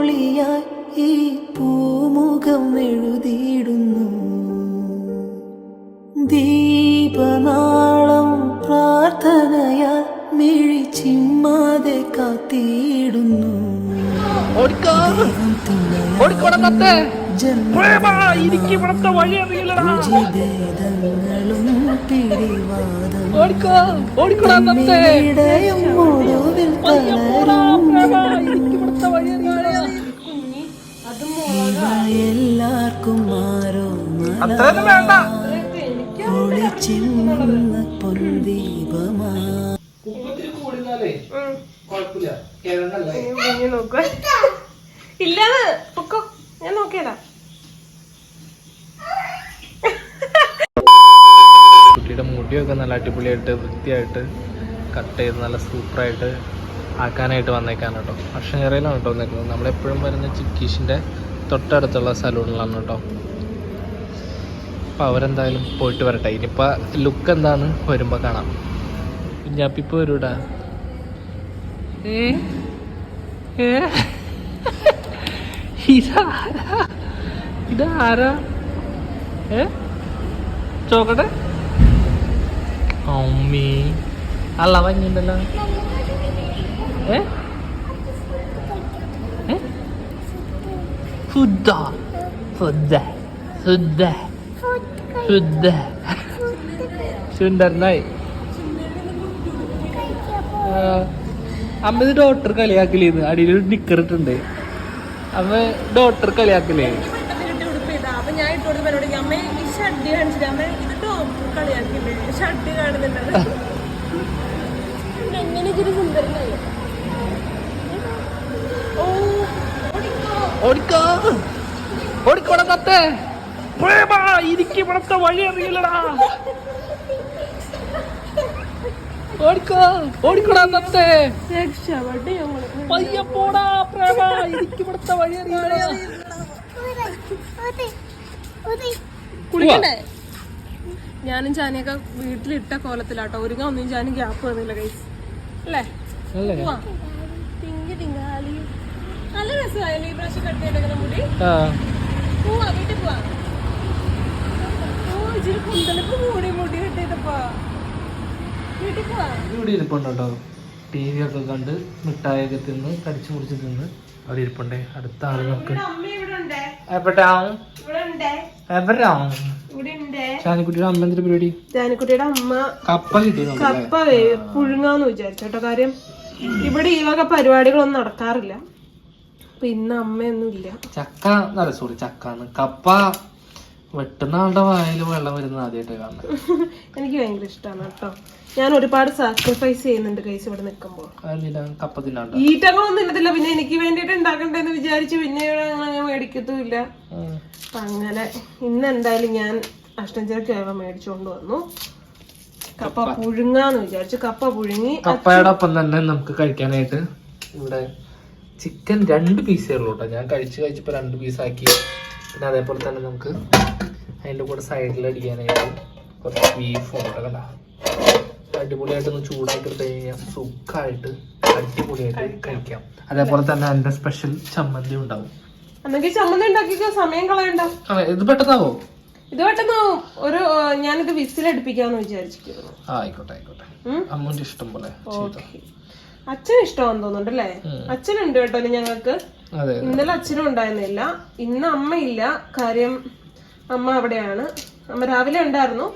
ഒളിയായി ഈ പൂമുഖം എഴുതിയിടുന്നു. ദീപനാളം പ്രാർത്ഥനയാൽ മിഴി ചിമ്മാതെ കാത്തിയിടുന്നു. ഓടിക്കോ. ദൈവം തുണയായി ഓടിക്കോടാ വേണ്ട. ഞാൻ കുട്ടിയുടെ മുടിയൊക്കെ നല്ല അടിപൊളിയായിട്ട് വൃത്തിയായിട്ട് കട്ട് ചെയ്ത് നല്ല സൂപ്പറായിട്ട് ആക്കാനായിട്ട് വന്നേക്കാണ് കേട്ടോ. അക്ഷങ്ങരയിലാണ് കേട്ടോ വന്നേക്കുന്നത്. നമ്മളെപ്പോഴും വരുന്ന ചിക്കീഷിന്റെ തൊട്ടടുത്തുള്ള സലൂണിലാണ് കേട്ടോ. അപ്പോൾ അവരെന്തായാലും പോയിട്ട് വരട്ടെ. ഇനിയിപ്പോൾ ലുക്ക് എന്താണ് വരുമ്പോൾ കാണാം. കുഞ്ഞാപ്പിപ്പോൾ വരൂടാ. ഇതാരാ ഇതാരാ ഏ? ചോക്കട്ടെ. അമ്മി. അല്ല ഭംഗിയുണ്ടല്ലോ ഏ? ഏ? ഫുഡ ഫുഡ ഫുഡ് സുന്ദരനായി. ആ, അമ്മ ഇത് ഡോക്ടർ കളിയാക്കലേന്ന്. അടിയിൽ നിക്കർ ഇട്ടുണ്ട് അമ്മ ഡോക്ടർ കളിയാക്കലേ. ഓടിക്കോ. ഓടിക്കോടാ തത്തേ. എനിക്ക് ഇവിടത്തെ വഴി അറിയില്ലടാ. ഓടിക്കോ ഓടിക്കോടാ തത്തേ രക്ഷപ്പെട്ട് ഞങ്ങൾ പോടാ പ്രേമാ എനിക്ക് ഇവിടത്തെ വഴി അറിയില്ലടാ. കുളിക്കണ്ടേ? ഞാനും ചാനിയൊക്കെ വീട്ടിലിട്ട കോലത്തിലാട്ടോ. ഒരുങ്ങ ഒന്നും ചാനും ഗ്യാപ്പ് വന്നില്ല കൈസ് അല്ലേ. ടിങ്കി ടിങ്കാലി. നല്ല രസമായല്ലേ ഈ പ്രാവശ്യം കട്ട് ചെയ്തേക്കുന്ന മുടി. പോവാ വീട്ടിൽ പോവാ. മൂടി മുടി കട്ട് ചെയ്തപ്പാ വീട്ടിൽ പോവാ ഇവിടെ ഇരിപ്പുണ്ട് കേട്ടോ. ടി വി ഒക്കെ കണ്ട് മിഠായൊക്കെ തിന്ന് കടിച്ചു മുറിച്ച് തിന്ന് അവിടെ ഇരിപ്പുണ്ടേ. അടുത്ത ആൾ നമുക്ക് അമ്മ ഇവിടെ ഉണ്ട് എവിടാവും ഇവിടെ ഉണ്ട് എവിടാവും ഇവിടെ ഉണ്ട് ഷാനിക്കുട്ടിയുടെ അമ്മ എന്തൊരു പരിപാടി? ജാനിക്കുട്ടിയുടെ അമ്മ കപ്പ കിട്ടി നമുക്ക്? കപ്പ വേ- പുഴുങ്ങാന്ന് വിചാരിച്ചു കേട്ടോ. കാര്യം ഇവിടെ ഈ വക പരിപാടികളൊന്നും നടക്കാറില്ല. പിന്നെ അമ്മയൊന്നും ഇല്ല ചക്ക സോറി ചക്കാന്ന്. കപ്പ വെട്ടുന്ന ആളുടെ വായിൽ വെള്ളം വരുന്നത് ആദ്യമായിട്ട് കാണുന്നത്. എനിക്ക് ഭയങ്കര ഇഷ്ടമാണ് കേട്ടോ. ഞാൻ ഒരുപാട് സാക്രിഫൈസ് ചെയ്യുന്നുണ്ട് കൈസ് ഇവിടെ നിൽക്കുമ്പോൾ ഈറ്റങ്ങളൊന്നും കപ്പ തിന്നാണ്ട്? ഈറ്റകളൊന്നും ഇല്ലത്തില്ല പിന്നെ എനിക്ക് വേണ്ടിയിട്ട് ഉണ്ടാക്കണ്ടെന്ന് വിചാരിച്ച് പിന്നെ ഞാൻ മേടിക്കത്തുമില്ല. അപ്പൊ അങ്ങനെ ഇന്ന് എന്തായാലും ഞാൻ അഷ്ടഞ്ചരക്ക് മേടിച്ചുകൊണ്ട് വന്നു. കപ്പ പുഴുങ്ങാന്ന് വിചാരിച്ചു കപ്പ പുഴുങ്ങി. കപ്പയുടെ ഒപ്പം തന്നെ നമുക്ക് കഴിക്കാനായിട്ട് ഇവിടെ ചിക്കൻ രണ്ട് പീസേ ഉള്ളൂ കേട്ടോ. ഞാൻ കഴിച്ച് കഴിച്ചപ്പോൾ രണ്ട് പീസാക്കി പിന്നെ അതേപോലെ തന്നെ നമുക്ക് അതിന്റെ കൂടെ സൈഡിൽ അടിക്കാനായിട്ട് കുറച്ച് ബീഫും ഉണ്ട് കണ്ട? അടിപൊളിയായിട്ടൊന്ന് ഒന്ന് ചൂടാക്കി എടുത്ത് കഴിഞ്ഞാൽ സുഖമായിട്ട് അടിപൊളിയായിട്ട് കഴിക്കാം. അതേപോലെ തന്നെ അതിന്റെ സ്പെഷ്യൽ ചമ്മന്തി ഉണ്ടാവും. എന്നെങ്കിൽ ചമ്മന്തി ഉണ്ടാക്കിക്കോ സമയം കളയണ്ട. അതെ ഇത് പെട്ടെന്നാവോ? ഇത് പെട്ടെന്ന് ഒരു ആ, ഞാനിത് വിസിലടുപ്പിക്കാന്ന് വിചാരിച്ചിരിക്കുന്നു. ആ ആയിക്കോട്ടെ ആയിക്കോട്ടെ. ഉം. അമ്മൂന്റെ ഇഷ്ടം പോലെ അച്ഛൻ ഇഷ്ടമാണെന്ന് തോന്നുന്നുണ്ടല്ലേ? അച്ഛനുണ്ട് കേട്ടോ ഞങ്ങൾക്ക്. ഇന്നലെ അച്ഛനും ഉണ്ടായിരുന്നില്ല. ഇന്ന് അമ്മയില്ല. കാര്യം അമ്മ അവിടെയാണ്. അമ്മ രാവിലെ ഉണ്ടായിരുന്നു.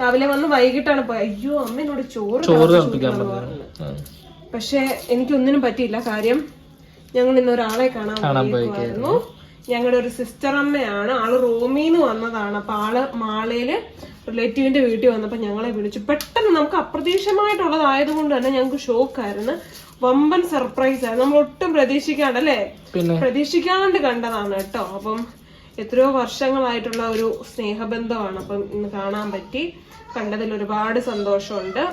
രാവിലെ വന്ന് വൈകിട്ടാണ് പോയത് അയ്യോ അമ്മ എന്നോട് ചോറ്. പക്ഷെ എനിക്കൊന്നിനും പറ്റിയില്ല. കാര്യം ഞങ്ങൾ ഇന്ന് ഒരാളെ കാണാൻ പോയിരുന്നു ഞങ്ങളുടെ ഒരു സിസ്റ്റർ അമ്മയാണ്. ആൾ റോമിന്ന് വന്നതാണ്. അപ്പൊ ആൾ മാളയിൽ റിലേറ്റീവിന്റെ വീട്ടിൽ വന്നപ്പോ ഞങ്ങളെ വിളിച്ചു. പെട്ടെന്ന് നമുക്ക് അപ്രതീക്ഷിതമായിട്ടുള്ളതായത് കൊണ്ട് തന്നെ ഞങ്ങൾക്ക് ഷോക്കായിരുന്നു. വമ്പൻ സർപ്രൈസ് ആയിരുന്നു നമ്മൾ ഒട്ടും പ്രതീക്ഷിക്കാണ്ട് അല്ലേ പ്രതീക്ഷിക്കാണ്ട് കണ്ടതാണ് കേട്ടോ. അപ്പം എത്രയോ വർഷങ്ങളായിട്ടുള്ള ഒരു സ്നേഹബന്ധമാണ് അപ്പം ഇന്ന് കാണാൻ പറ്റി. കണ്ടതിൽ ഒരുപാട് സന്തോഷമുണ്ട്.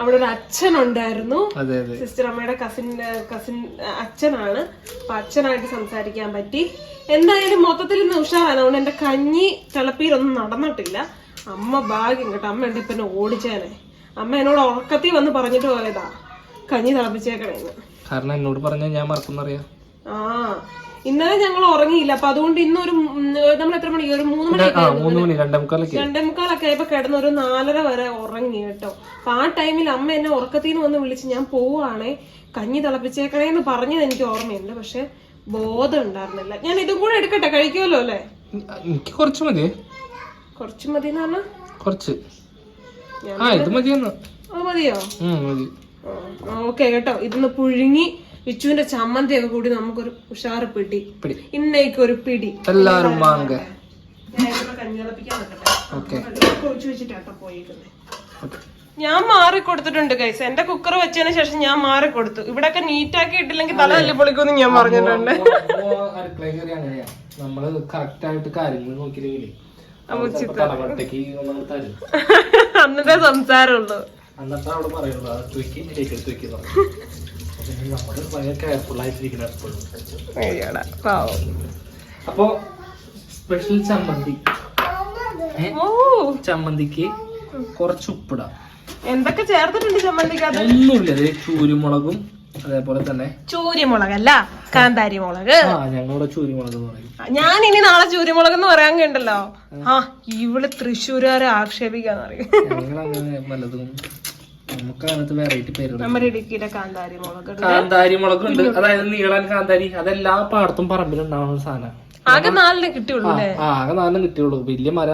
അവിടെ ഒരു അച്ഛനുണ്ടായിരുന്നു. അതെ അതെ. സിസ്റ്റർ അമ്മയുടെ കസിൻ കസിൻ അച്ഛനാണ്. അപ്പൊ അച്ഛനായിട്ട് സംസാരിക്കാൻ പറ്റി. എന്തായാലും മൊത്തത്തിൽ ഇന്ന് ഉഷാറാണ്. അതുകൊണ്ട് എന്റെ കഞ്ഞി തിളപ്പിയിലൊന്നും നടന്നിട്ടില്ല. അമ്മ ഭാഗ്യം കേട്ടോ. അമ്മ ഉണ്ട് ഇപ്പൊ ഓടിച്ചേനെ. അമ്മ എന്നോട് ഉറക്കത്തിൽ വന്ന് പറഞ്ഞിട്ട് പോയതാ. കഞ്ഞി തിളപ്പിച്ചേക്കണേന്ന്. കാരണം എന്നോട് പറഞ്ഞാൽ ഞാൻ മറക്കുന്നറിയാം ആ ഇന്നലെ ഞങ്ങൾ ഉറങ്ങിയില്ല. അപ്പൊ അതുകൊണ്ട് ഇന്നൊരു നമ്മൾ എത്ര മണി? ഒരു മൂന്ന് മണി രണ്ടേമുക്കാലൊക്കെ രണ്ടേമുക്കാലൊക്കെ രണ്ടേ മുക്കാലൊക്കെ ആയപ്പോ കിടന്ന് ഒരു നാലര വരെ ഉറങ്ങി കേട്ടോ. അപ്പൊ ആ ടൈമിൽ അമ്മ എന്നെ ഉറക്കത്തിന് വന്ന് വിളിച്ച് ഞാൻ പോവാണേ. കഞ്ഞി തിളപ്പിച്ചേക്കണേ എന്ന് പറഞ്ഞത് എനിക്ക് ഓർമ്മയുണ്ട്. പക്ഷെ ബോധം ഉണ്ടായിരുന്നില്ല. ഞാൻ ഇതും കൂടെ എടുക്കട്ടെ? കഴിക്കുമല്ലോ അല്ലേ? എനിക്ക് കുറച്ച് മതി. കുറച്ച് മതി എന്ന് പറഞ്ഞാ? കുറച്ച്. ആ ഇത് മതിയെന്ന്. അത് മതിയോ? മതി. ഓക്കെ കേട്ടോ. ഇതൊന്ന് പുഴുങ്ങി വിച്ചുവിന്റെ ചമ്മന്തി ഒക്കെ കൂടി നമുക്കൊരു ഉഷാറ് പിടി. ഇന്നേക്ക് ഒരു പിടി. എല്ലാരും വാങ്ങ. ഞാൻ മാറി കൊടുത്തിട്ടുണ്ട് കൈസ് എന്റെ കുക്കർ വെച്ചതിന് ശേഷം ഞാൻ മാറി കൊടുത്തു. ഇവിടൊക്കെ നീറ്റാക്കി ഇട്ടില്ലെങ്കിൽ തല തല്ലി പൊളിക്കുമെന്ന് ഞാൻ പറഞ്ഞിട്ടുണ്ട്. നമ്മൾ കറക്റ്റ് ആയിട്ട് കാര്യങ്ങൾ നോക്കിയില്ലെങ്കിൽ അന്നത്തെ സംസാരമുള്ളൂ. അന്നത്തെ അവിടെ പറയുള്ളൂ അത് തൂക്കി ശരിക്കും തൂക്കി നമ്മൾ ഭയങ്കര കെയർഫുൾ ആയിട്ടിരിക്കണം എപ്പോഴും. അപ്പോ സ്പെഷ്യൽ ചമ്മന്തി. ഓ. ചമ്മന്തിക്ക് കുറച്ച് ഉപ്പിടാം. എന്തൊക്കെ ചേർത്തിട്ടുണ്ട് ചമ്മന്തിക്ക് ഒന്നുമില്ല ചൂരുമുളകും അതേപോലെ തന്നെ ചൂരിമുളകല്ല കാന്താരി മുളക് ആ ഞങ്ങളുടെ ചൂരിമുളക് എന്ന് പറയും. ഞാൻ ഇനി നാളെ ചൂരിമുളക് എന്ന് പറയാൻ കണ്ടല്ലോ ആ. ഇവൾ തൃശ്ശൂരുകാരെ ആക്ഷേപിക്കാന്ന് പറയും. ഞങ്ങളങ്ങനെ പലതും നമുക്ക് അങ്ങനത്തെ വെറൈറ്റി പേരുകൾ നമ്മുടെ ഇടുക്കിയിലെ കാന്താരി മുളക് കാന്താരി മുളകുണ്ട് അതായത് നീളൻ കാന്താരി അതെല്ലാ പാടത്തും പറമ്പിലുണ്ടാവുന്ന സാധനം. ആകെ നാലിനെ കിട്ടിയുള്ളൂ അല്ലേ? ആകെ നാലിനെ കിട്ടിയുള്ളൂ. വലിയ മര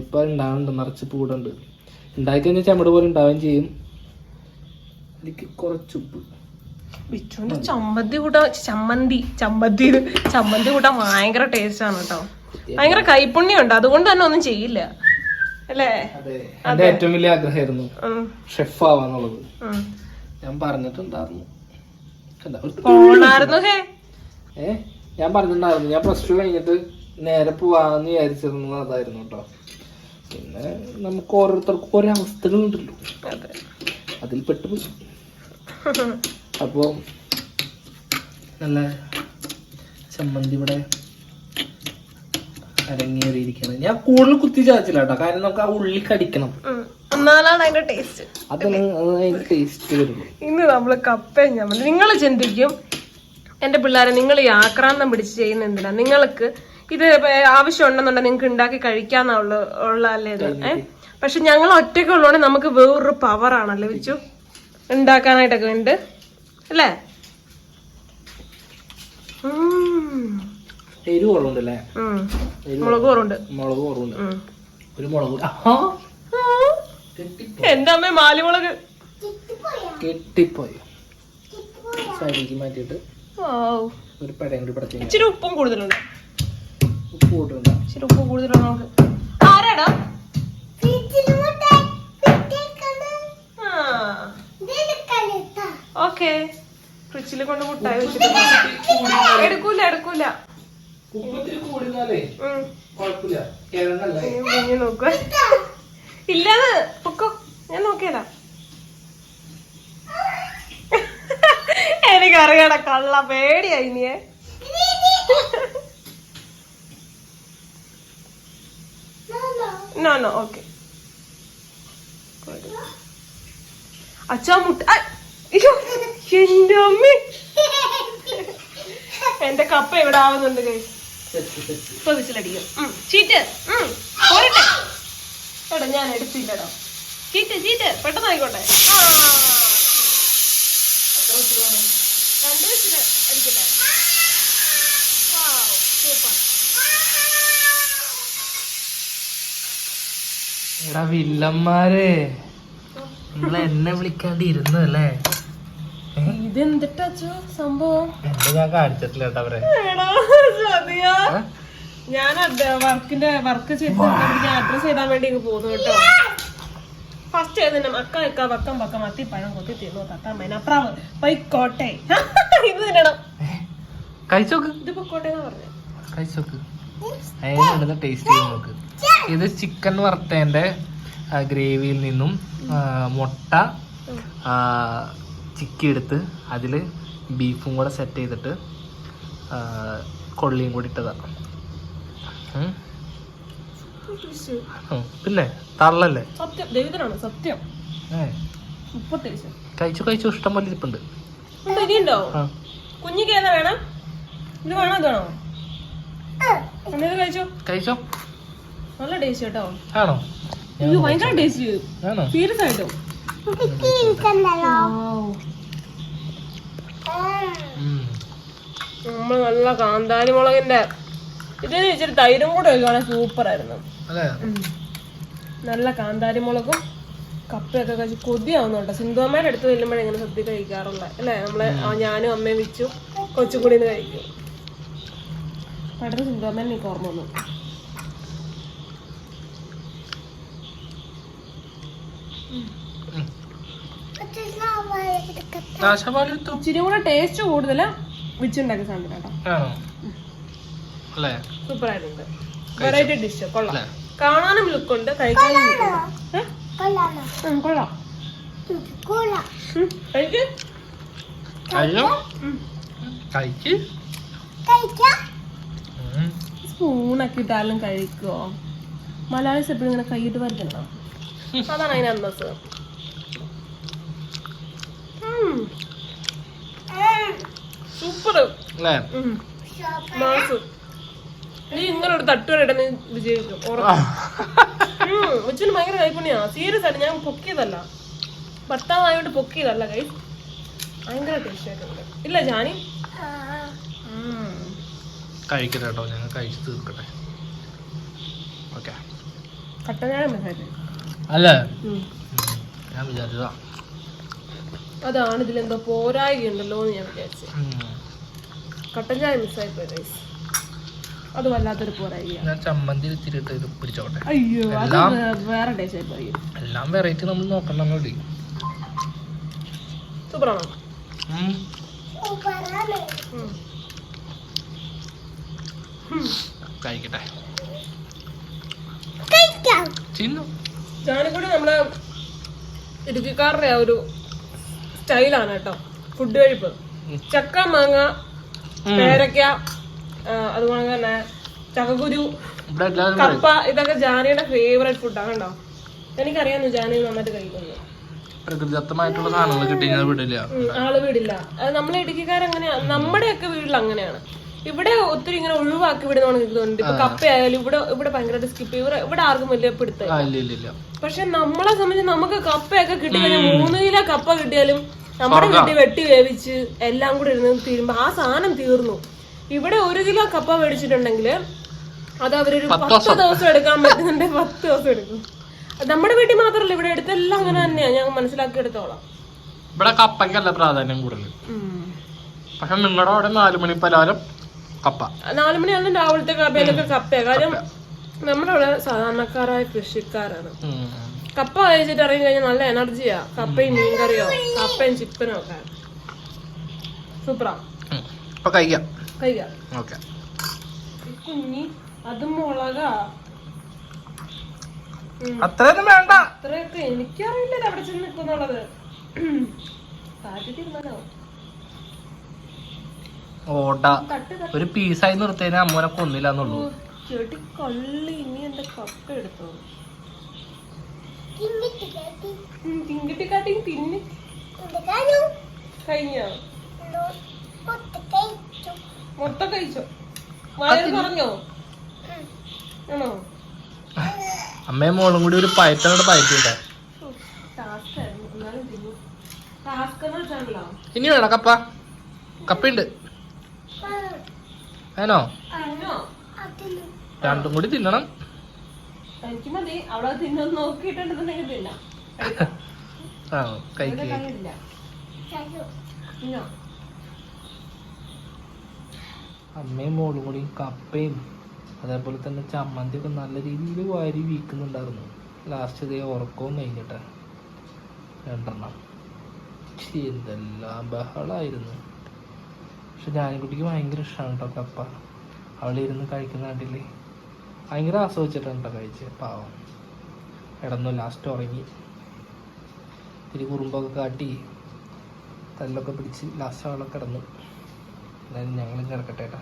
ഇപ്പൊ ഉണ്ടാവുന്നുണ്ട് നിറച്ച് പൂടുണ്ട് ഉണ്ടായി കഴിഞ്ഞാൽ ചമട് പോലെ ഉണ്ടാവുകയും ചെയ്യും. എനിക്ക് കുറച്ച് ഉപ്പ്. ബിച്ചുവിന്റെ ചമ്മന്തി കൂട്ടാൻ ചമ്മന്തി ചമ്മന്തി ചമ്മന്തി കൂട്ടാൻ ഭയങ്കര ടേസ്റ്റ് ആണ് കേട്ടോ ഭയങ്കര കൈപ്പുണ്യം ഉണ്ട് അതുകൊണ്ട് തന്നെ ഒന്നും ചെയ്യില്ല. അല്ലേ? എന്റെ ഏറ്റവും വലിയ ആഗ്രഹമായിരുന്നു ഷെഫ് ആവാന്നുള്ളത്. ഞാൻ പറഞ്ഞിട്ടുണ്ടായിരുന്നു. ഏ? ഞാൻ പറഞ്ഞിട്ടുണ്ടായിരുന്നു. ഞാൻ പ്ലസ് ടു കഴിഞ്ഞിട്ട് നേരെ പോവാന്ന് വിചാരിച്ചിരുന്നു അതായിരുന്നു കേട്ടോ പിന്നെ നമുക്ക് ഓരോരുത്തർക്കും ഓരോ അവസ്ഥകളുണ്ടല്ലോ. അതെ. അതിൽ പെട്ടുപോയി. അപ്പോൾ നല്ല ചമ്മന്തി ഇവിടെ അരങ്ങേറിയിരിക്കണം ഞാൻ കൂടുതൽ കുത്തി ചാച്ചില്ല കേട്ടോ. കാരണം നമുക്ക് ആ ഉള്ളി കടിക്കണം. എന്നാലാണ് അതിന്റെ ടേസ്റ്റ് അതാണ് അത് അതിന്റെ ടേസ്റ്റ് വരുള്ളൂ. ഇന്ന് കപ്പയും ചമ്മന്തി നിങ്ങൾ ചിന്തിക്കും. എന്റെ പിള്ളേരെ നിങ്ങൾ ഈ ആക്രാന്തം പിടിച്ച് ചെയ്യുന്ന എന്തിനാ? നിങ്ങൾക്ക് ഇത് ആവശ്യം ഉണ്ടെന്നുണ്ടെങ്കിൽ നിങ്ങൾക്ക് ഉണ്ടാക്കി കഴിക്കാന്നുള്ള ഉള്ള അല്ലേ ഇത്? ഏഹ് പക്ഷെ ഞങ്ങൾ ഒറ്റയ്ക്ക് ഉള്ളതുകൊണ്ട് നമുക്ക് വേറൊരു പവർ ആണല്ലോ വെച്ചു ഉണ്ടാക്കാനായിട്ടൊക്കെ ഉണ്ട് അല്ലേ? ഓക്കേ എരിവ് കുറവുണ്ടല്ലേ ഉം. മുളക് കുറവുണ്ട് മുളക് കുറവുണ്ട് ഉം. ഒരു മുളക് കൂടി- ആഹാ, എന്റെ അമ്മ മാലിമുളക് കെട്ടിപ്പോയി. സൈഡിലേക്ക് മാറ്റിയിട്ട് ഔ. ഒരു പടയും കൂടി പടത്തി ഇച്ചിരി ഉപ്പും കൂടുതലുണ്ട്. ഉപ്പ് ഇച്ചിരി ഉപ്പ് നമുക്ക്. ആരാടാ? ഓക്കെ. ഫ്രിഡ്ജിൽ കൊണ്ട് മുട്ടായി വെച്ചിട്ട് എടുക്കൂല എടുക്കൂല. നോക്കുക ഇല്ലാന്ന് പൊക്കോ. ഞാൻ നോക്കിയതാ. എനിക്കറിയാടാ കള്ള പേടിയായി നീയെ നോ നോ ഓക്കെ അച്ഛാ മുട്ട എന്റെ അമ്മ. എന്റെ കപ്പ ഇവിടെ ആവുന്നുണ്ട് ഇപ്പൊ ചീറ്റ്. ഞാൻ എടുത്തില്ലടോ. Cheat cheat. പെട്ടെന്ന് ആയിക്കോട്ടെ. അടിക്കട്ടെ. super. എടാ വില്ലന്മാരെ. നിങ്ങൾ എന്നെ വിളിക്കാണ്ട് ഇരുന്നല്ലേ ഇതെന്തിട്ടാ അച്ഛോ സംഭവം? ഞാൻ കാണിച്ചിട്ടില്ല കേട്ടോ അവരെ. ഞാൻ വർക്കിന്റെ വർക്ക് ചെയ്ത് ഞാൻ അഡ്രസ് ചെയ്താൻ വേണ്ടി പോകുന്നു കേട്ടോ. ഫസ്റ്റ് ഏതിനും മക്ക അക്ക വക്കം വക്കം അത്തി പഴം കൊത്തി തിന്നു തത്ത മെനപ്രാവ് പൈക്കോട്ടെ ഇത് തിന്നണം കഴിച്ചോക്ക്. ഇത് പൊക്കോട്ടെ കഴിച്ചോക്ക്. അതിനുണ്ടെന്ന് ടേസ്റ്റ് ചെയ്ത് നോക്ക് ഇത് ചിക്കൻ വറുത്തേന്റെ ഗ്രേവിയിൽ നിന്നും മുട്ട ചിക്കി എടുത്ത് അതിൽ ബീഫും കൂടെ സെറ്റ് ചെയ്തിട്ട് കൊള്ളിയും കൂടി ഇട്ടതാണ്. പിന്നെ തള്ളല്ലേ? സത്യം. കഴിച്ചു കഴിച്ചു. ഇഷ്ടം പോലെ ഇരിപ്പുണ്ട്. കുഞ്ഞിക്ക് ഏതാ വേണം? ഇത് വേണോ? ഇതാണോ എന്നത് കഴിച്ചോ? കഴിച്ചോ? നല്ല ടേസ്റ്റ് കേട്ടോ. ആണോ? ഇത് ഭയങ്കര ടേസ്റ്റ് ആണോ? സീരിയസ് ആയിട്ടോ ഉം. നമ്മൾ നല്ല കാന്താരി മുളകിന്റെ ഇതിന് ഇച്ചിരി തൈരും കൂടെ ഒഴിക്കുകയാണെങ്കിൽ സൂപ്പർ ആയിരുന്നു അല്ലേ നല്ല കാന്താരി മുളകും കപ്പയൊക്കെ കഴിച്ച് കൊതിയാവുന്നുണ്ട് സിന്ധുവമ്മയുടെ അടുത്ത് ചെല്ലുമ്പോഴേ ഇങ്ങനെ സദ്യ കഴിക്കാറുള്ള അല്ലേ? നമ്മളെ ഞാനും അമ്മയും വെച്ചു കൊച്ചുകൂടി കഴിക്കും. പെട്ടെന്ന് സിന്ധുവമ്മേനെ എനിക്ക് ഓർമ്മ വന്നു. ഇച്ചിരി കൂടെ ടേസ്റ്റ് കൂടുതൽ വെച്ചുണ്ടാക്കിയ സാധനം കേട്ടോ. അല്ലേ? സൂപ്പർ ആയിട്ടുണ്ട് വെറൈറ്റി ഡിഷ് കൊള്ളാം. കാണാനും ലുക്കുണ്ട് കഴിക്കാനും ലുക്കുണ്ട്. കൊള്ളാം. സ്പൂണൊക്കെ ഇട്ടാലും മലയാളീസ് എപ്പോഴും ഇങ്ങനെ കൈയിട്ട് വരയ്ക്കണം? അതാണ് അതിന് അന്തസ്. സൂപ്പർ. അല്ലേ? മാസ്. നീ ഇങ്ങനെ ഒരു തട്ടുവരട്ടെ നീ വിജയിക്കും ഉച്ചന് ഭയങ്കര കൈപ്പണിയാ. സീരിയസ് ആണ് ഞാൻ പൊക്കിയതല്ല. ഭർത്താവായോണ്ട് പൊക്കിയതല്ല കൈ ഭയങ്കര ടേസ്റ്റായിട്ടുണ്ട് ഇല്ല ജാനി. കഴിക്കട്ടെ കേട്ടോ ഞങ്ങൾ കഴിച്ച് തീർക്കട്ടെ. ഓക്കെ അല്ലേ. ഞാൻ വിചാരിച്ചതാ. അതാണ് ഇതിലെന്തോ പോരായികയുണ്ടല്ലോ എന്ന് ഞാൻ വിചാരിച്ചു. കട്ടൻ ചായ മിസ്സായി പോയി റൈസ് അത് വല്ലാത്തൊരു ഞാൻ ചമ്മന്തി ഇത്തിരിട്ട് ഇത് പിടിച്ചോട്ടെ അയ്യോ അത് വേറെ ടേസ്റ്റ് ആയി പോയി എല്ലാം വെറൈറ്റി നമ്മൾ നോക്കണം വേണ്ടി സൂപ്പറാണോ. കഴിക്കട്ടെ. ചിന്നു ജാനിക്കൂടി നമ്മളെ ഇടുക്കിക്കാരുടെ ആ ഒരു സ്റ്റൈലാണ് കേട്ടോ. ഫുഡ് കഴിപ്പ്. ചക്ക മാങ്ങ പേരക്ക അതുപോലെ തന്നെ ചക്കക്കുരു കപ്പ ഇതൊക്കെ ജാനിയുടെ ഫേവറേറ്റ് ഫുഡാണ് കണ്ടോ? എനിക്കറിയാം ജാനി നന്നായിട്ട് കഴിക്കുന്നത് പ്രകൃതിദത്തമായിട്ടുള്ള സാധനങ്ങൾ കിട്ടിയാൽ വിടില്ല. ആൾ വിടില്ല. അത് നമ്മളെ ഇടുക്കിക്കാരങ്ങനെയാ നമ്മുടെയൊക്കെ വീട്ടിൽ അങ്ങനെയാണ് ഇവിടെ ഒത്തിരി ഇങ്ങനെ ഒഴിവാക്കി വിടുന്നതാണ് എനിക്ക് തോന്നുന്നുണ്ട് ഇപ്പൊ കപ്പയായാലും ഇവിടെ ഇവിടെ ഭയങ്കരമായിട്ട് സ്കിപ്പ് ചെയ്യും. ഇവിടെ ഇവിടെ ആർക്കും വലിയ പിടുത്തം പക്ഷെ നമ്മളെ സംബന്ധിച്ച് നമുക്ക് കപ്പയൊക്കെ കിട്ടിക്കഴിഞ്ഞാൽ മൂന്ന് കിലോ കപ്പ കിട്ടിയാലും നമ്മുടെ വീട്ടിൽ വെട്ടി വേവിച്ച് എല്ലാം കൂടെ ഇരുന്ന് തീരുമ്പോ ആ സാധനം തീർന്നു. ഇവിടെ ഒരു കിലോ കപ്പ മേടിച്ചിട്ടുണ്ടെങ്കിൽ അത് അവരൊരു പത്ത് ദിവസം. എടുക്കാൻ പറ്റുന്നുണ്ട്. പത്ത് ദിവസം എടുക്കും. അത് നമ്മുടെ വീട്ടിൽ മാത്രമല്ല ഇവിടെ എടുത്തെല്ലാം അങ്ങനെ തന്നെയാ. ഞാൻ മനസ്സിലാക്കി എടുത്തോളാം ഇവിടെ കപ്പയ്ക്കല്ല പ്രാധാന്യം കൂടുതൽ പക്ഷെ നിങ്ങളുടെ അവിടെ നാല് മണി പലാരം കപ്പ. നാലു മണിയാണ് രാവിലത്തെ കപ്പയിലൊക്കെ കപ്പ കാര്യം നമ്മുടെ അവിടെ സാധാരണക്കാരായ കൃഷിക്കാരാണ്. കപ്പ കഴിച്ചിട്ട് ഇറങ്ങി കഴിഞ്ഞാൽ നല്ല എനർജിയാ. കപ്പയും മീൻകറിയോ കപ്പയും ചിക്കനും ഒക്കെ. സൂപ്പറാ. കഴിക്കാം. കഴിക്കാം. ഓക്കെ. ഈ കുഞ്ഞി അത് മുളകാ. അത്രയൊന്നും വേണ്ട. അത്രയൊക്കെ എനിക്കറിയില്ല അവിടെ ചെന്ന് നിൽക്കുന്നുള്ളത്. സാധ്യത തീരുമാനോ ഓട. ഒരു പീസായി നിർത്തേനെ അമ്മനെ കൊന്നില്ല എന്നുള്ളൂ ചെടി കൊള്ളി ഇനി എന്റെ കപ്പ എടുത്തോ? തിങ്കിട്ടിക്കാട്ടി തിന്നി. കഴിഞ്ഞോ? മൊത്തം കഴിച്ചോ? വയറ് പറഞ്ഞോ? ആണോ? അമ്മയും മോളും കൂടി ഒരു പയറ്റങ്ങോട്ട് പയറ്റിട്ടെ ഇനി വേണം കപ്പ. കപ്പയുണ്ട്. വേണോ തിന്നോ രണ്ടും കൂടി തിന്നണം. എനിക്ക് മതി അവിടെ തിന്നൊന്ന് നോക്കിയിട്ടുണ്ടെന്നുണ്ടെങ്കിൽ തിന്നാം. ആ അമ്മയും മോളും കൂടി കപ്പയും അതേപോലെ തന്നെ ചമ്മന്തി ഒക്കെ നല്ല രീതിയിൽ വാരി വീക്കുന്നുണ്ടായിരുന്നു ലാസ്റ്റ് ഇതേ ഉറക്കവും കഴിഞ്ഞിട്ട് രണ്ടെണ്ണം. എന്തെല്ലാം ബഹളായിരുന്നു. പക്ഷെ ജാനിക്കുട്ടിക്ക് ഭയങ്കര ഇഷ്ടമാണ് കേട്ടോ കപ്പ. അവളിരുന്ന് കഴിക്കുന്ന കണ്ടില്ലേ? ഭയങ്കര ആസ്വദിച്ചിട്ടാണ് കേട്ടോ പാവം. കിടന്നു ലാസ്റ്റ് ഉറങ്ങി. ഇത്തിരി കുറുമ്പൊക്കെ കാട്ടി തല്ലൊക്കെ പിടിച്ച് ലാസ്റ്റ് അവളെ കിടന്നു. എന്തായാലും ഞങ്ങളും കിടക്കട്ടെ കേട്ടോ